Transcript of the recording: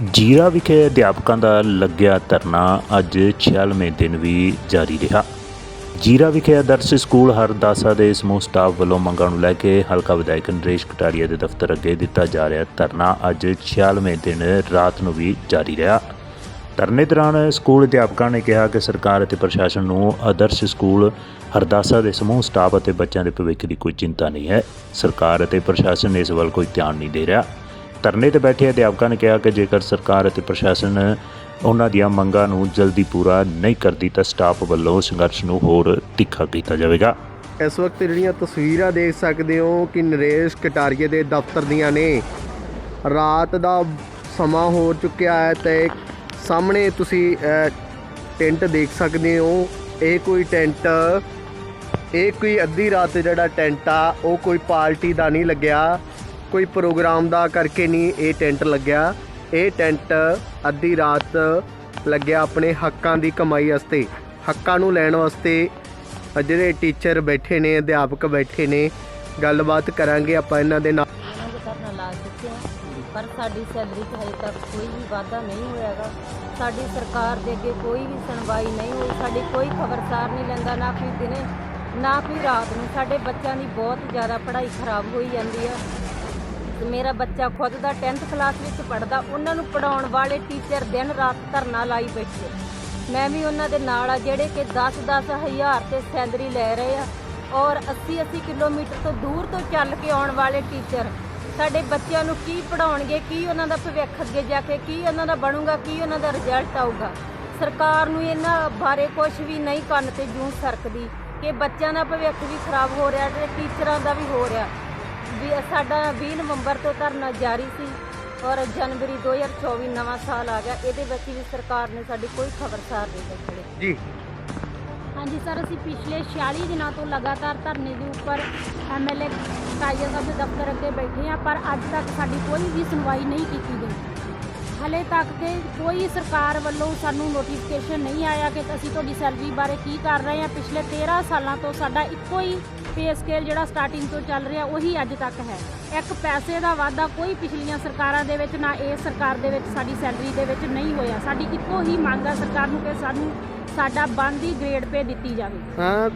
ਜੀਰਾ ਵਿਖੇ ਅਧਿਆਪਕਾਂ ਦਾ ਲੱਗਿਆ ਧਰਨਾ ਅੱਜ 46ਵੇਂ ਦਿਨ ਵੀ ਜਾਰੀ ਰਿਹਾ। ਜੀਰਾ ਵਿਖੇ ਆਦਰਸ਼ ਸਕੂਲ ਹਰਦਾਸਾ ਦੇ ਸਮੂਹ ਸਟਾਫ ਵੱਲੋਂ ਮੰਗਾਂ ਨੂੰ ਲੈ ਕੇ ਹਲਕਾ ਵਿਧਾਇਕ ਨਰੇਸ਼ ਕਟਾਰੀਆ ਦੇ ਦਫ਼ਤਰ ਅੱਗੇ ਦਿੱਤਾ ਜਾ ਰਿਹਾ ਧਰਨਾ ਅੱਜ 46ਵੇਂ ਦਿਨ ਰਾਤ ਨੂੰ ਵੀ ਜਾਰੀ ਰਿਹਾ। ਧਰਨੇ ਦੌਰਾਨ ਸਕੂਲ ਅਧਿਆਪਕਾਂ ਨੇ ਕਿਹਾ ਕਿ ਸਰਕਾਰ ਅਤੇ ਪ੍ਰਸ਼ਾਸਨ ਨੂੰ ਆਦਰਸ਼ ਸਕੂਲ ਹਰਦਾਸਾ ਦੇ ਸਮੂਹ ਸਟਾਫ ਅਤੇ ਬੱਚਿਆਂ ਦੇ ਭਵਿੱਖ ਦੀ ਕੋਈ ਚਿੰਤਾ ਨਹੀਂ ਹੈ। ਸਰਕਾਰ ਅਤੇ ਪ੍ਰਸ਼ਾਸਨ ਇਸ ਵੱਲ ਕੋਈ ਧਿਆਨ ਨਹੀਂ ਦੇ ਰਿਹਾ। ਧਰਨੇ ਤੇ ਬੈਠੇ ਅਧਿਆਪਕਾਂ ਨੇ ਕਿਹਾ ਕਿ ਜੇਕਰ ਸਰਕਾਰ ਅਤੇ ਪ੍ਰਸ਼ਾਸਨ ਉਹਨਾਂ ਦੀਆਂ ਮੰਗਾਂ ਨੂੰ ਜਲਦੀ ਪੂਰਾ ਨਹੀਂ ਕਰਦੀ ਤਾਂ ਸਟਾਫ ਵੱਲੋਂ ਸੰਘਰਸ਼ ਨੂੰ ਹੋਰ ਤਿੱਖਾ ਕੀਤਾ ਜਾਵੇਗਾ। ਇਸ ਵਕਤ ਜਿਹੜੀਆਂ ਤਸਵੀਰਾਂ ਦੇਖ ਸਕਦੇ ਹੋ ਕਿ ਨਰੇਸ਼ ਕਟਾਰੀਏ ਦੇ ਦਫ਼ਤਰ ਦੀਆਂ ਨੇ। ਰਾਤ ਦਾ ਸਮਾਂ ਹੋ ਚੁੱਕਿਆ ਹੈ ਤੇ ਸਾਹਮਣੇ ਤੁਸੀਂ ਟੈਂਟ ਦੇਖ ਸਕਦੇ ਹੋ। ਇਹ ਕੋਈ ਟੈਂਟ, ਇਹ ਕੋਈ ਅੱਧੀ ਰਾਤ ਜਿਹੜਾ ਟੈਂਟ ਆ, ਉਹ ਕੋਈ ਪਾਰਟੀ ਦਾ ਨਹੀਂ ਲੱਗਿਆ। ਕੋਈ ਪ੍ਰੋਗਰਾਮ ਦਾ ਕਰਕੇ ਨਹੀਂ ਇਹ ਟੈਂਟ ਲੱਗਿਆ। ਇਹ ਟੈਂਟ ਅੱਧੀ ਰਾਤ ਲੱਗਿਆ ਆਪਣੇ ਹੱਕਾਂ ਦੀ ਕਮਾਈ ਵਾਸਤੇ। ਹੱਕਾਂ ਨੂੰ ਲੈਣ ਵਾਸਤੇ ਜਿਹੜੇ ਟੀਚਰ ਬੈਠੇ ਨੇ, ਅਧਿਆਪਕ ਬੈਠੇ ਨੇ, ਗੱਲਬਾਤ ਕਰਾਂਗੇ ਆਪਾਂ ਇਹਨਾਂ ਦੇ ਨਾਲ। ਉਹਨਾਂ ਪਰ ਸਾਡੀ ਸੈਲਰੀ 'ਚ ਹਜੇ ਤੱਕ ਕੋਈ ਵੀ ਵਾਅਦਾ ਨਹੀਂ ਹੋਇਆਗਾ। ਸਾਡੀ ਸਰਕਾਰ ਦੇ ਅੱਗੇ ਕੋਈ ਵੀ ਸੁਣਵਾਈ ਨਹੀਂ ਹੋਈ। ਸਾਡੀ ਕੋਈ ਖਬਰਸਾਰ ਨਹੀਂ ਲੈਂਦਾ, ਨਾ ਕੋਈ ਦਿਨੇ, ਨਾ ਕੋਈ ਰਾਤ ਨੂੰ। ਸਾਡੇ ਬੱਚਿਆਂ ਦੀ ਬਹੁਤ ਜ਼ਿਆਦਾ ਪੜ੍ਹਾਈ ਖਰਾਬ ਹੋਈ ਜਾਂਦੀ ਆ। ਮੇਰਾ ਬੱਚਾ ਖੁਦ ਦਾ 10th ਕਲਾਸ ਵਿੱਚ ਪੜਦਾ ਉਹਨਾਂ ਨੂੰ ਪੜਾਉਣ ਵਾਲੇ ਟੀਚਰ ਦਿਨ ਰਾਤ ਧਰਨਾ ਲਾਈ ਬੈਠੇ। ਮੈਂ ਵੀ ਉਹਨਾਂ ਦੇ ਨਾਲ ਆ, ਜਿਹੜੇ ਕਿ 10-10 ਹਜ਼ਾਰ ਤੇ ਸੈਲਰੀ ਲੈ ਰਹੇ ਆ ਔਰ 80-80 ਕਿਲੋਮੀਟਰ ਤੋਂ ਦੂਰ ਤੋਂ ਚੱਲ ਕੇ ਆਉਣ ਵਾਲੇ ਟੀਚਰ। ਸਾਡੇ ਬੱਚਿਆਂ ਨੂੰ ਕੀ ਪੜਾਉਣਗੇ ਕੀ ਉਹਨਾਂ ਦਾ ਭਵਿੱਖ ਅੱਗੇ ਜਾ ਕੇ, ਕੀ ਉਹਨਾਂ ਦਾ ਬਣੂਗਾ, ਕੀ ਉਹਨਾਂ ਦਾ ਰਿਜ਼ਲਟ ਆਊਗਾ? ਸਰਕਾਰ ਨੂੰ ਇਹਨਾਂ ਬਾਰੇ ਕੁਝ ਵੀ ਨਹੀਂ ਕੰਨ ਤੇ ਜੂੰ ਸਰਕਦੀ ਕਿ ਬੱਚਿਆਂ ਦਾ ਭਵਿੱਖ ਵੀ ਖਰਾਬ ਹੋ ਰਿਹਾ ਤੇ ਟੀਚਰਾਂ ਦਾ ਵੀ ਹੋ ਰਿਹਾ। ਵੀ ਸਾਡਾ 20 ਨਵੰਬਰ ਤੋਂ ਧਰਨਾ ਜਾਰੀ ਸੀ ਔਰ ਜਨਵਰੀ 2024 ਨਵਾਂ ਸਾਲ ਆ ਗਿਆ। ਇਹਦੇ ਵਿੱਚ ਵੀ ਸਰਕਾਰ ਨੇ ਸਾਡੀ ਕੋਈ ਖਬਰਸਾਰ ਨਹੀਂ ਦਿੱਤੀ। ਜੀ। ਹਾਂਜੀ ਸਰ ਅਸੀਂ ਪਿਛਲੇ 46 ਦਿਨਾਂ ਤੋਂ ਲਗਾਤਾਰ ਧਰਨੇ ਦੇ ਉੱਪਰ ਐਮਐਲਏ ਕਾਇਆ ਸਾਹਿਬ ਦੇ ਦਫ਼ਤਰ ਅੱਗੇ ਬੈਠੇ ਹਾਂ ਪਰ ਅੱਜ ਤੱਕ ਸਾਡੀ ਕੋਈ ਵੀ ਸੁਣਵਾਈ ਨਹੀਂ ਕੀਤੀ ਗਈ। ਹਲੇ ਤੱਕ ਤੇ ਕੋਈ ਸਰਕਾਰ ਵੱਲੋਂ ਸਾਨੂੰ ਨੋਟੀਫਿਕੇਸ਼ਨ ਨਹੀਂ ਆਇਆ ਕਿ ਅਸੀਂ ਤੁਹਾਡੀ ਸੈਲਰੀ ਬਾਰੇ ਕੀ ਕਰ ਰਹੇ ਹਾਂ। ਪਿਛਲੇ 13 ਸਾਲਾਂ ਤੋਂ ਸਾਡਾ ਇੱਕੋ ਹੀ ਪੇ ਸਕੇਲ ਜਿਹੜਾ ਸਟਾਰਟਿੰਗ ਤੋਂ ਚੱਲ ਰਿਹਾ, ਉਹੀ ਅੱਜ ਤੱਕ ਹੈ। ਇੱਕ ਪੈਸੇ ਦਾ ਵਾਅਦਾ ਕੋਈ ਪਿਛਲੀਆਂ ਸਰਕਾਰਾਂ ਦੇ ਵਿੱਚ, ਨਾ ਇਸ ਸਰਕਾਰ ਦੇ ਵਿੱਚ, ਸਾਡੀ ਸੈਲਰੀ ਦੇ ਵਿੱਚ ਨਹੀਂ ਹੋਇਆ। ਸਾਡੀ ਇੱਕੋ ਹੀ ਮੰਗ ਹੈ ਸਰਕਾਰ ਨੂੰ ਕਿ ਸਾਨੂੰ ਸਾਡਾ ਬਣਦੀ ਗ੍ਰੇਡ ਪੇ ਦਿੱਤੀ ਜਾਵੇ। ਹਾਂ